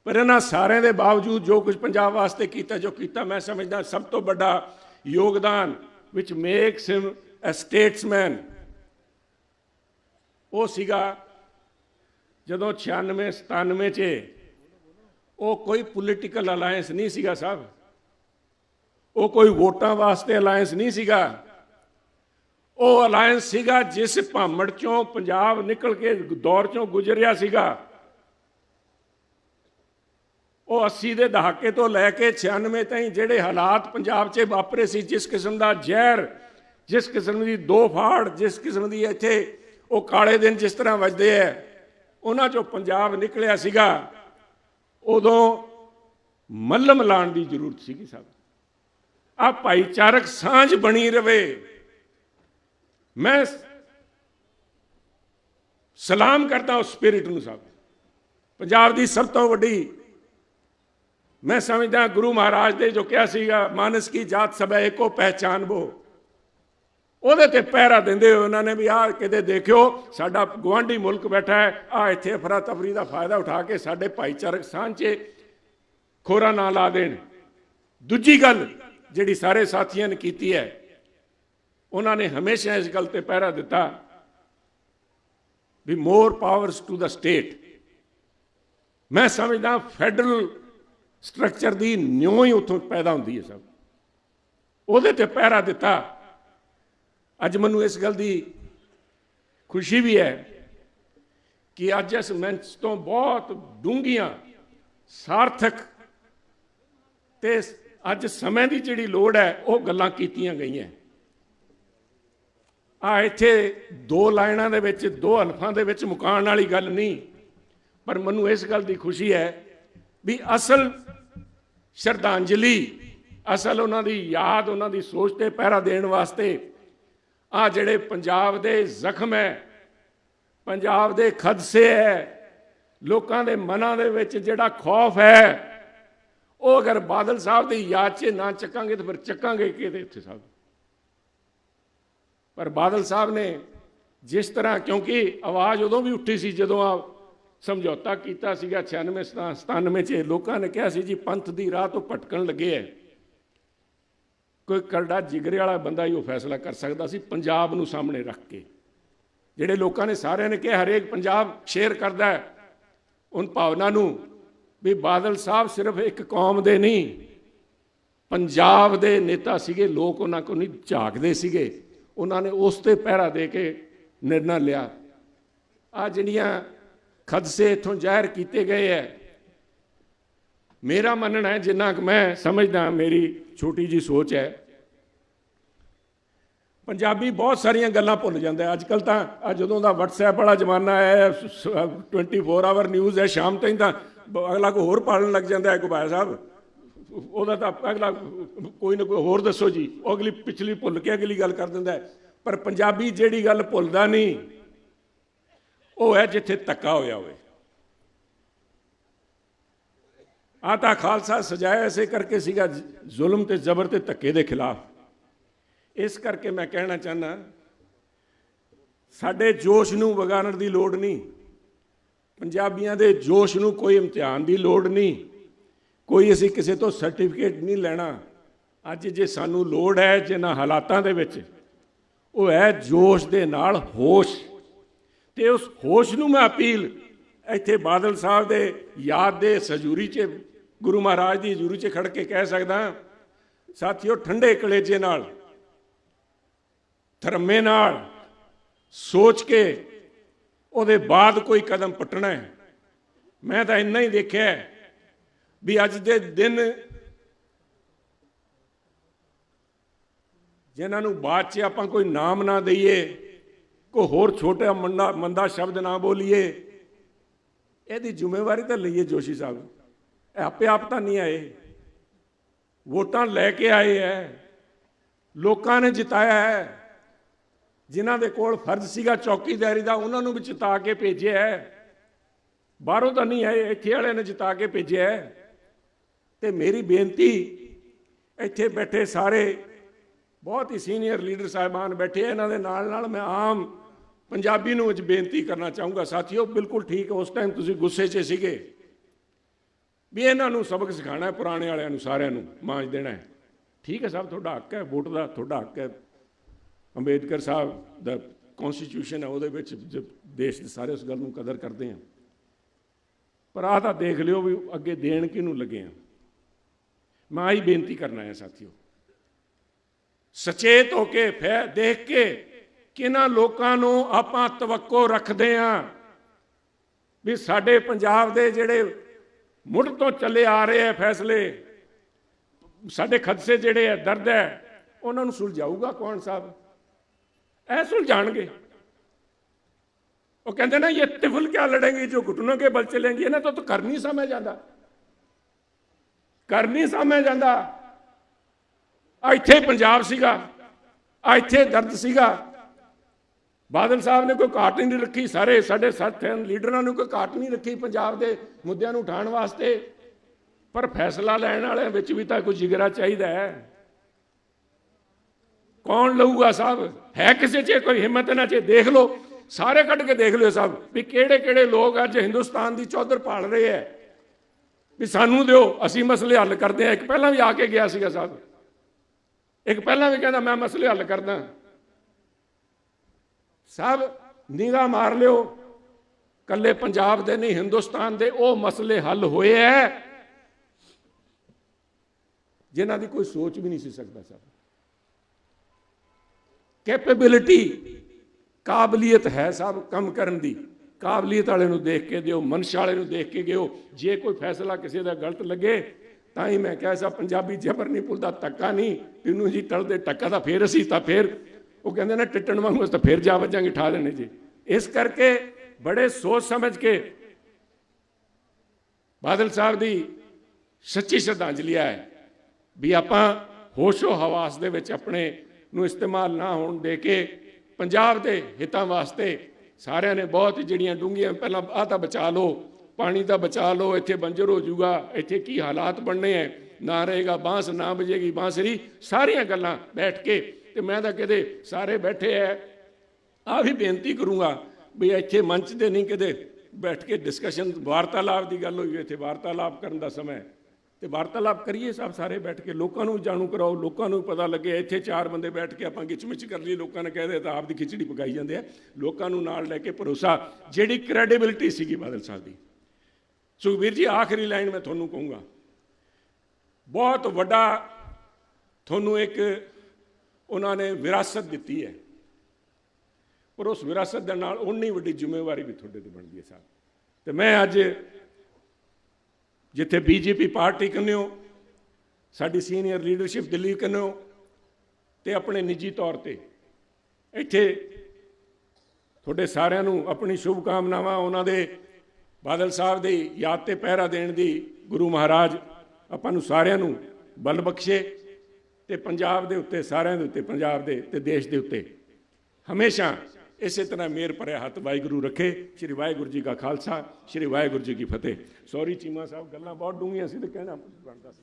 ਪਰ ਇਹਨਾਂ ਸਾਰਿਆਂ ਦੇ ਬਾਵਜੂਦ ਜੋ ਕੁਝ ਪੰਜਾਬ ਵਾਸਤੇ ਕੀਤਾ, ਜੋ ਕੀਤਾ, ਮੈਂ ਸਮਝਦਾ ਸਭ ਤੋਂ ਵੱਡਾ ਯੋਗਦਾਨ which makes him a statesman ਉਹ ਸੀਗਾ ਜਦੋਂ 96 97 ਚ ਉਹ ਕੋਈ ਪੋਲੀਟੀਕਲ ਅਲਾਈਅੰਸ ਨਹੀਂ ਸੀਗਾ ਸਾਹਿਬ। ਉਹ ਕੋਈ ਵੋਟਾਂ ਵਾਸਤੇ ਅਲਾਈਅੰਸ ਨਹੀਂ ਸੀਗਾ। ਉਹ ਅਲਾਈਅੰਸ ਸੀਗਾ ਜਿਸ ਭਾਮੜ ਚੋਂ ਪੰਜਾਬ ਨਿਕਲ ਕੇ ਦੌਰ ਚੋਂ ਗੁਜ਼ਰਿਆ ਸੀਗਾ। ਉਹ 80 ਦੇ ਦਹਾਕੇ ਤੋਂ ਲੈ ਕੇ 96 ਤਾਈਂ ਜਿਹੜੇ ਹਾਲਾਤ ਪੰਜਾਬ 'ਚ ਵਾਪਰੇ ਸੀ, ਜਿਸ ਕਿਸਮ ਦਾ ਜ਼ਹਿਰ, ਜਿਸ ਕਿਸਮ ਦੀ ਦੋ ਫਾੜ, ਜਿਸ ਕਿਸਮ ਦੀ ਇੱਥੇ ਉਹ ਕਾਲੇ ਦਿਨ ਜਿਸ ਤਰ੍ਹਾਂ ਵੱਜਦੇ ਐ ਉਹਨਾਂ 'ਚੋਂ ਪੰਜਾਬ ਨਿਕਲਿਆ ਸੀਗਾ, ਉਦੋਂ ਮੱਲਮ ਲਾਣ ਦੀ ਜ਼ਰੂਰਤ ਸੀਗੀ ਸਭ ਆ ਭਾਈਚਾਰਕ ਸਾਂਝ ਬਣੀ ਰਵੇ। ਮੈਂ ਸਲਾਮ ਕਰਦਾ ਉਸ ਸਪਿਰਿਟ ਨੂੰ ਸਭ ਪੰਜਾਬ ਦੀ ਸਭ ਤੋਂ ਵੱਡੀ, ਮੈਂ ਸਮਝਦਾ ਗੁਰੂ ਮਹਾਰਾਜ ਦੇ ਜੋ ਕਿਹਾ ਸੀਗਾ, ਮਾਨਸ ਕੀ ਜਾਤ ਸਭ ਏਕੋ ਪਹਿਚਾਨਬੋ ਉਹਦੇ ਤੇ ਪਹਿਰਾ ਦਿੰਦੇ ਹੋਏ ਉਹਨਾਂ ਨੇ ਵੀ ਆਹ ਕਿਤੇ ਦੇਖਿਓ, ਸਾਡਾ ਗਵਾਂਢੀ ਮੁਲਕ ਬੈਠਾ ਹੈ ਆ ਇੱਥੇ ਅਫਰਾ ਤਫਰੀ ਦਾ ਫਾਇਦਾ ਉਠਾ ਕੇ ਸਾਡੇ ਭਾਈਚਾਰਕ ਸਾਂਝੇ ਖੋਰਾ ਨਾ ਲਾ ਦੇਣ। ਦੂਜੀ ਗੱਲ ਜਿਹੜੀ ਸਾਰੇ ਸਾਥੀਆਂ ਨੇ ਕੀਤੀ ਹੈ, ਉਹਨਾਂ ਨੇ ਹਮੇਸ਼ਾ ਇਸ ਗੱਲ ਤੇ ਪਹਿਰਾ ਦਿੱਤਾ ਵੀ more powers to the state ਮੈਂ ਸਮਝਦਾ ਫੈਡਰਲ ਸਟਰਕਚਰ ਦੀ ਨਿਉ ਹੀ ਉੱਥੋਂ ਪੈਦਾ ਹੁੰਦੀ ਹੈ ਸਭ। ਉਹਦੇ ਤੇ ਪਹਿਰਾ ਦਿੱਤਾ ਅੱਜ ਮੈਨੂੰ ਇਸ ਗੱਲ ਦੀ ਖੁਸ਼ੀ ਵੀ ਹੈ ਕਿ ਅੱਜ ਇਸ ਮੰਚ ਤੋਂ ਬਹੁਤ ਡੂੰਘੀਆਂ, ਸਾਰਥਕ ਤੇ ਅੱਜ ਸਮੇਂ ਦੀ ਜਿਹੜੀ ਲੋੜ ਹੈ, ਉਹ ਗੱਲਾਂ ਕੀਤੀਆਂ ਗਈਆਂ। ਆ ਇੱਥੇ ਦੋ ਲਾਈਨਾਂ ਦੇ ਵਿੱਚ, ਦੋ ਹਲਫਾਂ ਦੇ ਵਿੱਚ ਮੁਕਾਉਣ ਵਾਲੀ ਗੱਲ ਨਹੀਂ, ਪਰ ਮੈਨੂੰ ਇਸ ਗੱਲ ਦੀ ਖੁਸ਼ੀ ਹੈ ਵੀ ਅਸਲ ਸ਼ਰਧਾਂਜਲੀ, ਅਸਲ ਉਹਨਾਂ ਦੀ ਯਾਦ, ਉਹਨਾਂ ਦੀ ਸੋਚ ਤੇ ਪਹਿਰਾ ਦੇਣ ਵਾਸਤੇ ਆ ਜਿਹੜੇ ਪੰਜਾਬ ਦੇ ਜ਼ਖਮ ਹੈ, ਪੰਜਾਬ ਦੇ ਖਦਸੇ ਹੈ, ਲੋਕਾਂ ਦੇ ਮਨਾਂ ਦੇ ਵਿੱਚ ਜਿਹੜਾ ਖੌਫ ਹੈ, ਉਹ ਅਗਰ ਬਾਦਲ ਸਾਹਿਬ ਦੀ ਯਾਦ 'ਚ ਨਾ ਚੱਕਾਂਗੇ ਤਾਂ ਫਿਰ ਚੱਕਾਂਗੇ ਕਿਹਦੇ ਇੱਥੇ ਸਾਹਿਬ? ਪਰ ਬਾਦਲ ਸਾਹਿਬ ਨੇ ਜਿਸ ਤਰ੍ਹਾਂ ਕਿਉਂਕਿ ਆਵਾਜ਼ ਉਦੋਂ ਵੀ ਉੱਠੀ ਸੀ ਜਦੋਂ ਆ ਸਮਝੌਤਾ ਕੀਤਾ ਸੀਗਾ 96 97 ਚ ਲੋਕਾਂ ਨੇ ਕਿਹਾ ਸੀ ਜੀ, ਪੰਥ ਦੀ ਰਾਹ ਤੋਂ ਭਟਕਣ ਲੱਗੇ ਐ ਕੋਈ ਕਰੜਾ ਜਿਗਰੇ ਵਾਲਾ ਬੰਦਾ ਹੀ ਉਹ ਫੈਸਲਾ ਕਰ ਸਕਦਾ ਸੀ ਪੰਜਾਬ ਨੂੰ ਸਾਹਮਣੇ ਰੱਖ ਕੇ। ਜਿਹੜੇ ਲੋਕਾਂ ਨੇ ਸਾਰਿਆਂ ਨੇ ਕਿਹਾ, ਹਰੇਕ ਪੰਜਾਬ ਸ਼ੇਅਰ ਕਰਦਾ ਹੈ ਉਨ ਭਾਵਨਾ ਨੂੰ ਵੀ ਬਾਦਲ ਸਾਹਿਬ ਸਿਰਫ ਇੱਕ ਕੌਮ ਦੇ ਨਹੀਂ, ਪੰਜਾਬ ਦੇ ਨੇਤਾ ਸੀਗੇ, ਲੋਕ ਉਹਨਾਂ ਕੋਲ ਨਹੀਂ ਝਾਕਦੇ ਸੀਗੇ। ਉਹਨਾਂ ਨੇ ਉਸ ਤੇ ਪਹਿਰਾ ਦੇ ਕੇ ਨਿਰਣਾ ਲਿਆ। ਆ ਜਿਹੜੀਆਂ ਖਦਸੇ ਇਥੋਂ ਜ਼ਾਹਿਰ ਕੀਤੇ ਗਏ ਹੈ। ਮੇਰਾ ਮੰਨਣਾ ਹੈ, ਜਿੰਨਾ ਕਿ ਮੈਂ ਸਮਝਦਾ, ਮੇਰੀ ਛੋਟੀ ਜੀ ਸੋਚ ਹੈ। ਪੰਜਾਬੀ ਬਹੁਤ ਸਾਰੀਆਂ ਗੱਲਾਂ ਭੁੱਲ ਜਾਂਦਾ ਅੱਜ ਕੱਲ ਤਾਂ ਆ ਜਦੋਂ ਦਾ WhatsApp ਵਾਲਾ ਜ਼ਮਾਨਾ ਹੈ 24 ਆਵਰ ਨਿਊਜ਼ ਹੈ, ਸ਼ਾਮ ਤਾਈਂ ਤਾਂ ਅਗਲਾ ਕੋ ਹੋਰ ਪਾਲਣ ਲੱਗ ਜਾਂਦਾ ਹੈ ਗੁਬਾਇਆ ਸਾਹਿਬ। ਉਹਦਾ ਤਾਂ ਅਗਲਾ ਕੋਈ ਨਾ ਕੋਈ ਹੋਰ ਦੱਸੋ ਜੀ। ਉਹ ਅਗਲੀ ਪਿਛਲੀ ਭੁੱਲ ਕੇ ਅਗਲੀ ਗੱਲ ਕਰ ਦਿੰਦਾ ਪਰ ਪੰਜਾਬੀ ਜਿਹੜੀ ਗੱਲ ਭੁੱਲਦਾ ਨਹੀਂ, ਉਹ ਹੈ ਜਿੱਥੇ ਧੱਕਾ ਹੋਇਆ ਹੋਵੇ। ਆ ਤਾਂ ਖਾਲਸਾ ਸਜਾਇਆ ਐਸੇ ਕਰਕੇ ਸੀਗਾ ਜ਼ੁਲਮ ਤੇ ਜ਼ਬਰ ਤੇ ਧੱਕੇ ਦੇ ਖਿਲਾਫ। ਇਸ ਕਰਕੇ ਮੈਂ ਕਹਿਣਾ ਚਾਹਨਾ ਸਾਡੇ ਜੋਸ਼ ਨੂੰ ਵਿਗਾੜਨ ਦੀ ਲੋੜ ਨਹੀਂ। ਪੰਜਾਬੀਆਂ ਦੇ ਜੋਸ਼ ਨੂੰ ਕੋਈ ਇਮਤਿਹਾਨ ਦੀ ਲੋੜ ਨਹੀਂ। ਕੋਈ ਅਸੀਂ ਕਿਸੇ ਤੋਂ ਸਰਟੀਫਿਕੇਟ ਨਹੀਂ ਲੈਣਾ। ਅੱਜ ਜੇ ਸਾਨੂੰ ਲੋੜ ਹੈ ਜਿਨ੍ਹਾਂ ਹਾਲਾਤਾਂ ਦੇ ਵਿੱਚ, ਉਹ ਹੈ ਜੋਸ਼ ਦੇ ਨਾਲ ਹੋਸ਼। ਤੇ ਉਸ ਹੋਸ਼ ਨੂੰ ਮੈਂ ਅਪੀਲ ਇੱਥੇ ਬਾਦਲ ਸਾਹਿਬ ਦੇ ਯਾਦ ਦੇ ਸਜੂਰੀ 'ਚ ਗੁਰੂ ਮਹਾਰਾਜ ਦੀ ਹਜ਼ੂਰੀ 'ਚ ਖੜ ਕੇ ਕਹਿ ਸਕਦਾ ਸਾਥੀਓ, ਠੰਡੇ ਕਲੇਜੇ ਨਾਲ, ਧਰਮੇ ਨਾਲ ਸੋਚ ਕੇ ਉਹਦੇ ਬਾਅਦ ਕੋਈ ਕਦਮ ਪਟਣਾ ਹੈ। ਮੈਂ ਤਾਂ ਇੰਨਾ ਹੀ ਦੇਖਿਆ ਵੀ ਅੱਜ ਦੇ ਦਿਨ ਜਿਨ੍ਹਾਂ ਨੂੰ ਬਾਅਦ 'ਚ ਆਪਾਂ ਕੋਈ ਨਾਮ ਨਾ ਦਈਏ, ਕੋਈ ਹੋਰ ਛੋਟਾ ਮੰਦਾ ਮੰਦਾ ਸ਼ਬਦ ਨਾ ਬੋਲੀਏ, ਇਹਦੀ ਜ਼ਿੰਮੇਵਾਰੀ ਤਾਂ ਲਈਏ ਜੋਸ਼ੀ ਸਾਹਿਬ। ਇਹ ਆਪੇ ਆਪ ਤਾਂ ਨਹੀਂ ਆਏ। ਵੋਟਾਂ ਲੈ ਕੇ ਆਏ ਐ। ਲੋਕਾਂ ਨੇ ਜਿਤਾਇਆ ਹੈ ਜਿਨ੍ਹਾਂ ਦੇ ਕੋਲ ਫਰਜ਼ ਸੀਗਾ ਚੌਕੀਦਾਰੀ ਦਾ, ਉਹਨਾਂ ਨੂੰ ਵੀ ਜਿਤਾ ਕੇ ਭੇਜਿਆ ਹੈ ਬਾਹਰੋਂ ਤਾਂ ਨਹੀਂ ਆਏ, ਇੱਥੇ ਵਾਲਿਆਂ ਨੇ ਜਿਤਾ ਕੇ ਭੇਜਿਆ ਹੈ ਤੇ ਮੇਰੀ ਬੇਨਤੀ, ਇੱਥੇ ਬੈਠੇ ਸਾਰੇ ਬਹੁਤ ਹੀ ਸੀਨੀਅਰ ਲੀਡਰ ਸਾਹਿਬਾਨ ਬੈਠੇ ਇਹਨਾਂ ਦੇ ਨਾਲ ਨਾਲ ਮੈਂ ਆਮ ਪੰਜਾਬੀ ਨੂੰ ਅੱਜ ਬੇਨਤੀ ਕਰਨਾ ਚਾਹੂੰਗਾ। ਸਾਥੀਓ, ਬਿਲਕੁਲ ਠੀਕ, ਉਸ ਟਾਈਮ ਤੁਸੀਂ ਗੁੱਸੇ 'ਚ ਸੀਗੇ। ਵੀ ਇਹਨਾਂ ਨੂੰ ਸਬਕ ਸਿਖਾਣਾ ਹੈ, ਪੁਰਾਣੇ ਵਾਲਿਆਂ ਨੂੰ, ਸਾਰਿਆਂ ਨੂੰ, ਮਾਂਜ ਦੇਣਾ ਹੈ। ਠੀਕ ਹੈ ਸਾਹਿਬ ਤੁਹਾਡਾ ਹੱਕ ਹੈ, ਵੋਟ ਦਾ ਤੁਹਾਡਾ ਹੱਕ ਹੈ। ਅੰਬੇਦਕਰ ਸਾਹਿਬ ਦਾ ਕਨਸਟੀਟਿਊਸ਼ਨ ਹੈ, ਉਹਦੇ ਵਿੱਚ ਦੇਸ਼ ਦੇ ਸਾਰੇ ਉਸ ਗੱਲ ਨੂੰ ਕਦਰ ਕਰਦੇ ਆ ਪਰ ਆਹ ਤਾਂ ਦੇਖ ਲਿਓ ਵੀ ਅੱਗੇ ਦੇਣ ਕਿਹਨੂੰ ਲੱਗੇ ਆ ਮੈਂ ਆਹੀ ਬੇਨਤੀ ਕਰਨਾ ਹੈ ਸਾਥੀਓ। ਸਚੇਤ ਹੋ ਕੇ, ਫੈ ਦੇਖ ਕੇ ਕਿਹਨਾਂ ਲੋਕਾਂ ਨੂੰ ਆਪਾਂ ਤਵੱਕੋ ਰੱਖਦੇ ਆ ਵੀ ਸਾਡੇ ਪੰਜਾਬ ਦੇ ਜਿਹੜੇ ਮੁੱਢ ਤੋਂ ਚੱਲੇ ਆ ਰਹੇ ਹੈ ਫੈਸਲੇ। ਸਾਡੇ ਖਦਸੇ ਜਿਹੜੇ ਹੈ ਦਰਦ ਹੈ, ਉਹਨਾਂ ਨੂੰ ਸੁਲਝਾਊਗਾ ਕੌਣ ਸਾਹਿਬ? ਇਹ ਸੁਲਝਾਣਗੇ ਉਹ ਕਹਿੰਦੇ ਨਾ, ਇਹ ਤਿਫਲ ਕਿਆ ਲੜेंगे ਜੋ ਘੁਟਨੋਂ ਕੇ ਬਲ ਚਲेंगे ਇਹਨਾਂ ਤੋਂ ਤਾਂ ਕਰ ਨਹੀਂ ਸਮਝ ਜਾਂਦਾ। ਕਰ ਨਹੀਂ ਸਮਝ ਜਾਂਦਾ। ਇੱਥੇ ਪੰਜਾਬ ਸੀਗਾ ਇੱਥੇ ਦਰਦ ਸੀਗਾ। ਬਾਦਲ ਸਾਹਿਬ ਨੇ ਕੋਈ ਘਾਟ ਨਹੀਂ ਰੱਖੀ ਸਾਰੇ ਸਾਡੇ ਸਾਥ ਲੀਡਰਾਂ ਨੂੰ ਕੋਈ ਘਾਟ ਨਹੀਂ ਰੱਖੀ ਪੰਜਾਬ ਦੇ ਮੁੱਦਿਆਂ ਨੂੰ ਉਠਾਉਣ ਵਾਸਤੇ। ਪਰ ਫੈਸਲਾ ਲੈਣ ਵਾਲਿਆਂ ਵਿੱਚ ਵੀ ਤਾਂ ਕੋਈ ਜਿਗਰਾ ਚਾਹੀਦਾ ਹੈ। ਕੌਣ ਲਊਗਾ ਸਾਹਿਬ? ਹੈ ਕਿਸੇ 'ਚ? ਕੋਈ ਹਿੰਮਤ ਨਾ 'ਚ? ਦੇਖ ਲਓ। ਸਾਰੇ ਕੱਢ ਕੇ ਦੇਖ ਲਿਓ ਸਾਹਿਬ ਵੀ ਕਿਹੜੇ ਕਿਹੜੇ ਲੋਕ ਅੱਜ ਹਿੰਦੁਸਤਾਨ ਦੀ ਚੌਧਰ ਪਾਲ ਰਹੇ ਐ ਵੀ ਸਾਨੂੰ ਦਿਓ, ਅਸੀਂ ਮਸਲੇ ਹੱਲ ਕਰਦੇ ਆ ਇੱਕ ਪਹਿਲਾਂ ਵੀ ਆ ਕੇ ਗਿਆ ਸੀਗਾ ਸਾਹਿਬ। ਇੱਕ ਪਹਿਲਾਂ ਵੀ ਕਹਿੰਦਾ, ਮੈਂ ਮਸਲੇ ਹੱਲ ਕਰਦਾ। ਸਾਹਿਬ ਨਿਗਾਹ ਮਾਰ ਲਿਓ। ਕੱਲੇ ਪੰਜਾਬ ਦੇ ਨਹੀਂ, ਹਿੰਦੁਸਤਾਨ ਦੇ ਉਹ ਮਸਲੇ ਹੱਲ ਹੋਏ ਐ। ਜਿਨ੍ਹਾਂ ਦੀ ਕੋਈ ਸੋਚ ਵੀ ਨਹੀਂ ਸੀ ਸਕਦਾ ਸਾਹਿਬ ਕੈਪੇਬਿਲਿਟੀ ਕਾਬਲੀਅਤ ਹੈ ਸਭ ਕੰਮ ਕਰਨ ਦੀ। ਕਾਬਲੀਅਤ ਵਾਲੇ ਨੂੰ ਦੇਖ ਕੇ ਦਿਓ, ਮਨਸਾ ਵਾਲੇ ਨੂੰ ਦੇਖ ਕੇ ਗਿਓ। ਜੇ ਕੋਈ ਫੈਸਲਾ ਕਿਸੇ ਦਾ ਗਲਤ ਲੱਗੇ, ਤਾਂ ਹੀ ਮੈਂ ਕਿਹਾ ਸਾ ਪੰਜਾਬੀ ਜ਼ਬਰ ਨਹੀਂ ਭੁੱਲਦਾ ਟੱਕਾ ਨਹੀਂ। ਤੈਨੂੰ ਜੀ ਟਲਦੇ ਟੱਕਾ ਤਾਂ ਫੇਰ ਅਸੀਂ ਤਾਂ ਫੇਰ ਉਹ ਕਹਿੰਦੇ ਨੇ ਟਿੱਟਣ ਵਾਂਗੂ ਅਸੀਂ ਤਾਂ ਫੇਰ ਜਾ ਵੱਜਾਂਗੇ, ਠਾ ਲੈਣੇ ਜੀ। ਇਸ ਕਰਕੇ ਬੜੇ ਸੋਚ ਸਮਝ ਕੇ ਬਾਦਲ ਸਾਹਿਬ ਦੀ ਸੱਚੀ ਸ਼ਰਧਾਂਜਲੀ ਹੈ ਵੀ ਆਪਾਂ ਹੋਸ਼ੋ ਹਵਾਸ ਦੇ ਵਿੱਚ ਆਪਣੇ ਨੂੰ ਇਸਤੇਮਾਲ ਨਾ ਹੋਣ ਦੇ ਕੇ ਪੰਜਾਬ ਦੇ ਹਿੱਤਾਂ ਵਾਸਤੇ ਸਾਰਿਆਂ ਨੇ ਬਹੁਤ ਜਿਹੜੀਆਂ ਡੂੰਘੀਆਂ, ਪਹਿਲਾਂ ਆਹ ਤਾਂ ਬਚਾ ਲਓ, ਪਾਣੀ ਦਾ ਬਚਾ ਲਓ, ਇੱਥੇ ਬੰਜਰ ਹੋ ਜਾਊਗਾ, ਇੱਥੇ ਕੀ ਹਾਲਾਤ ਬਣਨੇ ਐ ਨਾ ਰਹੇਗਾ, ਬਾਂਸ ਨਾ ਬਜੇਗੀ ਬਾਂਸਰੀ ਸਾਰੀਆਂ ਗੱਲਾਂ ਬੈਠ ਕੇ ਤੇ ਮੈਂ ਤਾਂ ਕਿਤੇ ਸਾਰੇ ਬੈਠੇ ਐ। ਆ ਵੀ ਬੇਨਤੀ ਕਰੂੰਗਾ ਵੀ ਇੱਥੇ ਮੰਚ ਤੇ ਨਹੀਂ ਕਿਤੇ ਬੈਠ ਕੇ ਡਿਸਕਸ਼ਨ ਵਾਰਤਾਲਾਪ ਦੀ ਗੱਲ ਹੋਈ ਇੱਥੇ ਵਾਰਤਾਲਾਪ ਕਰਨ ਦਾ ਸਮਾਂ ਹੈ ਤੇ ਵਾਰਤਾਲਾਪ ਕਰੀਏ ਸਭ ਸਾਰੇ ਬੈਠ ਕੇ, ਲੋਕਾਂ ਨੂੰ ਜਾਣੂ ਕਰਾਓ, ਲੋਕਾਂ ਨੂੰ ਪਤਾ ਲੱਗੇ, ਇੱਥੇ ਚਾਰ ਬੰਦੇ ਬੈਠ ਕੇ ਆਪਾਂ ਗਿਚਮਿਚ ਕਰ ਲਈ ਲੋਕਾਂ ਨੇ ਕਹਦੇ ਤਾਂ ਆਪ ਦੀ ਖਿਚੜੀ ਪਕਾਈ ਜਾਂਦੇ ਆ ਲੋਕਾਂ ਨੂੰ ਨਾਲ ਲੈ ਕੇ ਭਰੋਸਾ, ਜਿਹੜੀ ਕ੍ਰੈਡੀਬਿਲਿਟੀ ਸੀਗੀ ਬਾਦਲ ਸਾਹਿਬ ਦੀ। ਸੁਖਬੀਰ ਜੀ, ਆਖਰੀ ਲਾਈਨ ਮੈਂ ਤੁਹਾਨੂੰ ਕਹੂੰਗਾ। ਬਹੁਤ ਵੱਡਾ ਤੁਹਾਨੂੰ ਇੱਕ ਉਹਨਾਂ ਨੇ ਵਿਰਾਸਤ ਦਿੱਤੀ ਹੈ। ਪਰ ਉਸ ਵਿਰਾਸਤ ਦੇ ਨਾਲ ਉਨੀ ਵੱਡੀ ਜ਼ਿੰਮੇਵਾਰੀ ਵੀ ਤੁਹਾਡੇ ਤੇ ਬਣਦੀ ਹੈ ਸਾਹਿਬ। ਤੇ ਮੈਂ ਅੱਜ ਜਿੱਥੇ ਬੀਜੇਪੀ ਪਾਰਟੀ ਕੰਨਿਓ, ਸਾਡੀ ਸੀਨੀਅਰ ਲੀਡਰਸ਼ਿਪ ਦਿੱਲੀ ਕੰਨਿਓ ਤੇ ਆਪਣੇ ਨਿੱਜੀ ਤੌਰ ਤੇ ਇੱਥੇ ਤੁਹਾਡੇ ਸਾਰਿਆਂ ਨੂੰ ਆਪਣੀ ਸ਼ੁਭ ਕਾਮਨਾਵਾਂ ਉਹਨਾਂ ਦੇ ਬਾਦਲ ਸਾਹਿਬ ਦੀ ਯਾਦ ਤੇ ਪਹਿਰਾ ਦੇਣ ਦੀ ਗੁਰੂ ਮਹਾਰਾਜ ਆਪਾਂ ਨੂੰ ਸਾਰਿਆਂ ਨੂੰ ਬਲ ਬਖਸ਼ੇ। ਤੇ ਪੰਜਾਬ ਦੇ ਉੱਤੇ, ਸਾਰਿਆਂ ਦੇ ਉੱਤੇ, ਪੰਜਾਬ ਦੇ ਤੇ ਦੇਸ਼ ਦੇ ਉੱਤੇ। ਹਮੇਸ਼ਾ ਇਸੇ ਤਰ੍ਹਾਂ ਮੇਰ ਭਰਿਆ ਹੱਥ ਵਾਹਿਗੁਰੂ ਰੱਖੇ। ਸ੍ਰੀ ਵਾਹਿਗੁਰੂ ਜੀ ਕਾ ਖਾਲਸਾ, ਸ੍ਰੀ ਵਾਹਿਗੁਰੂ ਜੀ ਕੀ ਫਤਿਹ। ਸੌਰੀ ਚੀਮਾ ਸਾਹਿਬ, ਗੱਲਾਂ ਬਹੁਤ ਡੂੰਘੀਆਂ ਸੀ ਤੇ ਕਹਿਣਾ ਬਣਦਾ ਸੀ।